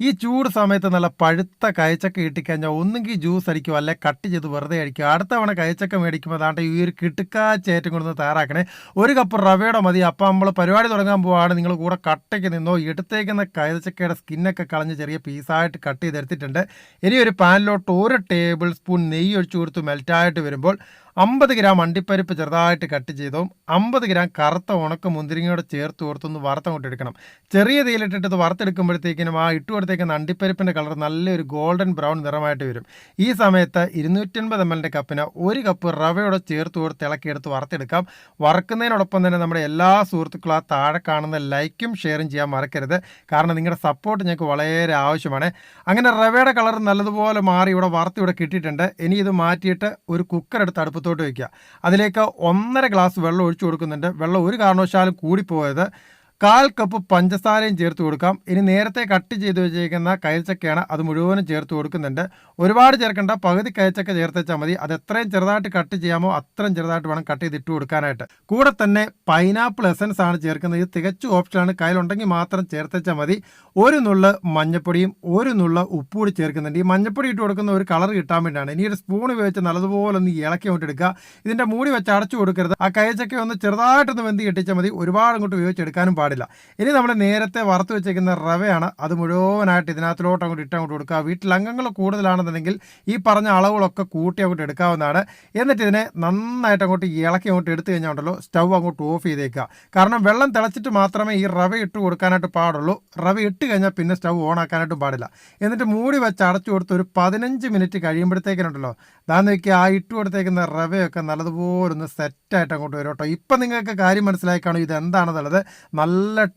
ഈ ചൂട് സമയത്ത് നല്ല പഴുത്ത കയച്ചക്ക കിട്ടിക്കഴിഞ്ഞാൽ ഒന്നുകിൽ ജ്യൂസ് അടിക്കും അല്ലെ കട്ട് ചെയ്ത് വെറുതെ അടിക്കും. അടുത്ത തവണ കയച്ചക്ക മേടിക്കുമ്പോൾ അതാണ്ട് ഈ ഒരു കിട്ടുക്കാച്ചേറ്റം കൊണ്ടു തയ്യാറാക്കണേ. ഒരു കപ്പ് റവയുടെ മതി. അപ്പം നമ്മൾ പരിപാടി തുടങ്ങാൻ പോവാണ്. നിങ്ങൾ കൂടെ കട്ടയ്ക്ക് നിന്നോ എടുത്തേക്കുന്ന കയച്ചക്കയുടെ സ്കിന്നൊക്കെ കളഞ്ഞ് ചെറിയ പീസായിട്ട് കട്ട് ചെയ്തെടുത്തിട്ടുണ്ട്. ഇനി ഒരു പാനിലോട്ട് ഒരു ടേബിൾ സ്പൂൺ നെയ്യ് ഒഴിച്ചു കൊടുത്ത് മെൽറ്റായിട്ട് വരുമ്പോൾ അമ്പത് ഗ്രാം അണ്ടിപ്പരിപ്പ് ചെറുതായിട്ട് കട്ട് ചെയ്തതും അമ്പത് ഗ്രാം കറുത്ത ഉണക്ക മുന്തിരിങ്ങയോട് ചേർത്ത് കൊടുത്തൊന്ന് വറുത്തങ്ങോട്ട് എടുക്കണം. ചെറിയ തീയിലിട്ടിട്ട് ഇത് വറുത്തെടുക്കുമ്പോഴത്തേക്കിനും ആ ഇട്ട് കൊടുത്തേക്കുന്ന അണ്ടിപ്പരിപ്പിന്റെ കളർ നല്ലൊരു ഗോൾഡൻ ബ്രൗൺ നിറമായിട്ട് വരും. ഈ സമയത്ത് ഇരുന്നൂറ്റൻപത് എം എല്ലിന്റെ കപ്പിന് ഒരു കപ്പ് റവയോടെ ചേർത്ത് കൊടുത്ത് ഇളക്കിയെടുത്ത് വറുത്തെടുക്കാം. വറുക്കുന്നതിനോടൊപ്പം തന്നെ നമ്മുടെ എല്ലാ സുഹൃത്തുക്കളും ആ താഴെ കാണുന്ന ലൈക്കും ഷെയറും ചെയ്യാൻ മറക്കരുത്. കാരണം നിങ്ങളുടെ സപ്പോർട്ട് ഞങ്ങൾക്ക് വളരെ ആവശ്യമാണ്. അങ്ങനെ റവയുടെ കളർ നല്ലതുപോലെ മാറി ഇവിടെ വറുത്ത് ഇവിടെ കിട്ടിയിട്ടുണ്ട്. ഇനി ഇത് മാറ്റിയിട്ട് ഒരു കുക്കർ എടുത്ത് അടുപ്പത്തോട്ട് വയ്ക്കുക. അതിലേക്ക് ഒന്നര ഗ്ലാസ് വെള്ളം ഒഴിച്ചു കൊടുക്കുന്നുണ്ട്. വെള്ളം ഒരു കാരണവശാലും കൂടിപ്പോയത് കാൽ കപ്പ് പഞ്ചസാരയും ചേർത്ത് കൊടുക്കാം. ഇനി നേരത്തെ കട്ട് ചെയ്ത് വെച്ചിരിക്കുന്ന കയച്ചക്കയാണ് അത് മുഴുവനും ചേർത്ത് കൊടുക്കുന്നുണ്ട്. ഒരുപാട് ചേർക്കേണ്ട. പകുതി കയച്ചക്ക ചേർത്ത് വെച്ചാൽ മതി. അത് എത്രയും ചെറുതായിട്ട് കട്ട് ചെയ്യാമോ അത്രയും ചെറുതായിട്ട് വേണം കട്ട് ചെയ്ത് ഇട്ട് കൊടുക്കാനായിട്ട്. കൂടെ തന്നെ പൈനാപ്പിൾ എസൻസ് ആണ് ചേർക്കുന്നത്. ഇത് തികച്ചും ഓപ്ഷനാണ് കയ്യിലുണ്ടെങ്കിൽ മാത്രം ചേർത്ത് വെച്ചാൽ മതി. ഒരു നുള്ള മഞ്ഞപ്പൊടിയും ഒരു നുള്ള ഉപ്പുകൂടി ചേർക്കുന്നുണ്ട്. ഈ മഞ്ഞപ്പൊടി ഇട്ട് കൊടുക്കുന്ന ഒരു കളർ കിട്ടാൻ വേണ്ടിയാണ്. ഇനി ഒരു സ്പൂൺ ഉപയോഗിച്ച് നല്ലതുപോലെ ഒന്ന് ഇളക്കി കൊണ്ട് എടുക്കുക. ഇതിന്റെ മൂടി വെച്ച് അടച്ചു കൊടുക്കരുത്. ആ കയച്ചക്ക ഒന്ന് ചെറുതായിട്ടൊന്ന് വെന്തി കെട്ടിച്ചാൽ മതി. ഒരുപാട് അങ്ങോട്ട് ഉപയോഗിച്ചെടുക്കാനും പാടില്ല. ഇനി നമ്മൾ നേരത്തെ വറുത്ത് വെച്ചേക്കുന്ന റവയാണ് അത് മുഴുവനായിട്ട് ഇതിനകത്തിലോട്ട് അങ്ങോട്ട് ഇട്ട് അങ്ങോട്ട് കൊടുക്കുക. വീട്ടിൽ അംഗങ്ങൾ കൂടുതലാണെന്നുണ്ടെങ്കിൽ ഈ പറഞ്ഞ അളവുകളൊക്കെ കൂട്ടി അങ്ങോട്ട് എടുക്കാവുന്നതാണ്. എന്നിട്ട് ഇതിനെ നന്നായിട്ട് അങ്ങോട്ട് ഇളക്കി അങ്ങോട്ട് എടുത്തു കഴിഞ്ഞാൽ ഉണ്ടല്ലോ സ്റ്റൗ അങ്ങോട്ട് ഓഫ് ചെയ്തേക്കുക. കാരണം വെള്ളം തിളച്ചിട്ട് മാത്രമേ ഈ റവ ഇട്ട് കൊടുക്കാനായിട്ട് പാടുള്ളൂ. റവ ഇട്ട് കഴിഞ്ഞാൽ പിന്നെ സ്റ്റൗ ഓൺ ആക്കാനായിട്ടും പാടില്ല. എന്നിട്ട് മൂടി വെച്ച് അടച്ചു കൊടുത്ത് ഒരു പതിനഞ്ച് മിനിറ്റ് കഴിയുമ്പോഴത്തേക്കിനുണ്ടല്ലോ അതാന്ന് വെക്കുക ആ ഇട്ട് കൊടുത്തേക്കുന്ന റവയൊക്കെ നല്ലതുപോലെ ഒന്ന് സെറ്റായിട്ട് അങ്ങോട്ട് വരും കേട്ടോ. ഇപ്പം നിങ്ങൾക്ക് കാര്യം മനസ്സിലായി കാണും ഇത് എന്താണെന്നുള്ളത് നല്ല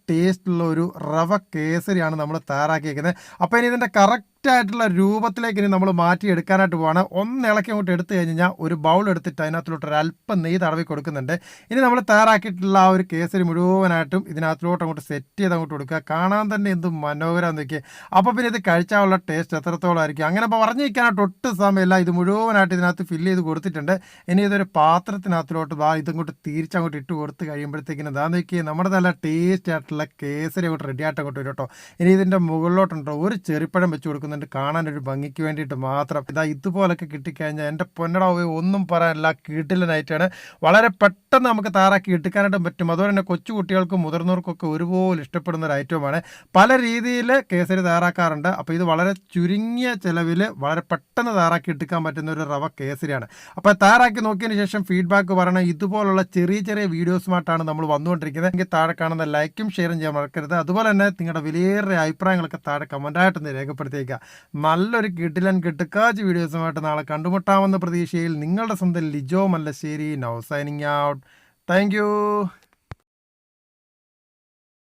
ടേസ്റ്റുള്ള ഒരു റവ കേസരിയാണ് നമ്മൾ തയ്യാറാക്കിയിരിക്കുന്നത് അപ്പോൾ ഇനി ഇതിന്റെ കറക്റ്റ് ആയിട്ടുള്ള രൂപത്തിലേക്ക് ഇനി നമ്മൾ മാറ്റി എടുക്കാനായിട്ട് പോവാണ്. ഒന്ന് ഇളക്കി അങ്ങോട്ട് എടുത്തു കഴിഞ്ഞാൽ ഒരു ബൗൾ എടുത്തിട്ട് അതിനകത്തിലോട്ട് ഒരു അല്പം നെയ്യ് തടവി കൊടുക്കുന്നുണ്ട്. ഇനി നമ്മൾ തയ്യാറാക്കിയിട്ടുള്ള ആ ഒരു കേസരി മുഴുവനായിട്ടും ഇതിനകത്തിലോട്ട് അങ്ങോട്ട് സെറ്റ് ചെയ്ത് അങ്ങോട്ട് കൊടുക്കുക. കാണാൻ തന്നെ എന്ത് മനോഹരം നോക്കിയാൽ അപ്പോൾ പിന്നെ ഇത് കഴിച്ചാലുള്ള ടേസ്റ്റ് എത്രത്തോളം ആയിരിക്കും? അങ്ങനെ പറഞ്ഞു വയ്ക്കാനായിട്ട് ഒട്ടും സമയമില്ല. ഇത് മുഴുവനായിട്ട് ഇതിനകത്ത് ഫില്ല് ചെയ്ത് കൊടുത്തിട്ടുണ്ട്. ഇനി ഇതൊരു പാത്രത്തിനകത്തിലോട്ട് വാ ഇതങ്ങോട്ട് തിരിച്ചങ്ങോട്ട് ഇട്ട് കൊടുത്ത് കഴിയുമ്പോഴത്തേക്കിനും ഇതാ നോക്കിയാൽ നമ്മുടെ നല്ല ടേസ്റ്റ് ആയിട്ടുള്ള കേസരി അങ്ങോട്ട് റെഡി ആയിട്ട് അങ്ങോട്ട് വരും കേട്ടോ. ഇനി ഇതിന്റെ മുകളിലോട്ടുണ്ടോ? ഒരു ചെറിപ്പഴം വെച്ച് കൊടുക്കും കൊടുക്കുന്നുണ്ട്. കാണാൻ ഒരു ഭംഗിക്ക് വേണ്ടിയിട്ട് മാത്രം ഇതാ ഇതുപോലൊക്കെ കിട്ടിക്കഴിഞ്ഞാൽ എന്റെ പൊന്നടാവ് ഒന്നും പറയാനില്ല നൈറ്റാണ് വളരെ പെട്ടെന്ന് നമുക്ക് താറാക്കി എടുക്കാനായിട്ടും പറ്റും. അതുപോലെ തന്നെ കൊച്ചു കുട്ടികൾക്കും മുതിർന്നവർക്കൊക്കെ ഒരുപോലെ ഇഷ്ടപ്പെടുന്ന ഒരു ഐറ്റമാണ്. പല രീതിയിൽ കേസരി തയ്യാറാക്കാറുണ്ട് അപ്പോൾ ഇത് വളരെ ചുരുങ്ങിയ ചിലവിൽ വളരെ പെട്ടെന്ന് തയ്യാറാക്കി എടുക്കാൻ പറ്റുന്ന ഒരു റവ കേസരിയാണ്. അപ്പോൾ തയ്യാറാക്കി നോക്കിയതിന് ശേഷം ഫീഡ്ബാക്ക് പറയണം. ഇതുപോലുള്ള ചെറിയ ചെറിയ വീഡിയോസുമായിട്ടാണ് നമ്മൾ വന്നുകൊണ്ടിരിക്കുന്നത്. എങ്കിൽ താഴെ കാണുന്ന ലൈക്കും ഷെയറും ചെയ്യാൻ മറക്കരുത്. അതുപോലെ തന്നെ നിങ്ങളുടെ വിലയേറെ അഭിപ്രായങ്ങളൊക്കെ താഴെ കമന്റായിട്ടൊന്ന് രേഖപ്പെടുത്തിയേക്കുക. നല്ലൊരു കിട്ടിലൻ കിട്ടുക്കാച്ച് വീഡിയോസുമായിട്ട് നാളെ കണ്ടുമുട്ടാമെന്ന പ്രതീക്ഷയിൽ നിങ്ങളുടെ സ്വന്തം Lijo Mallassery now signing out thank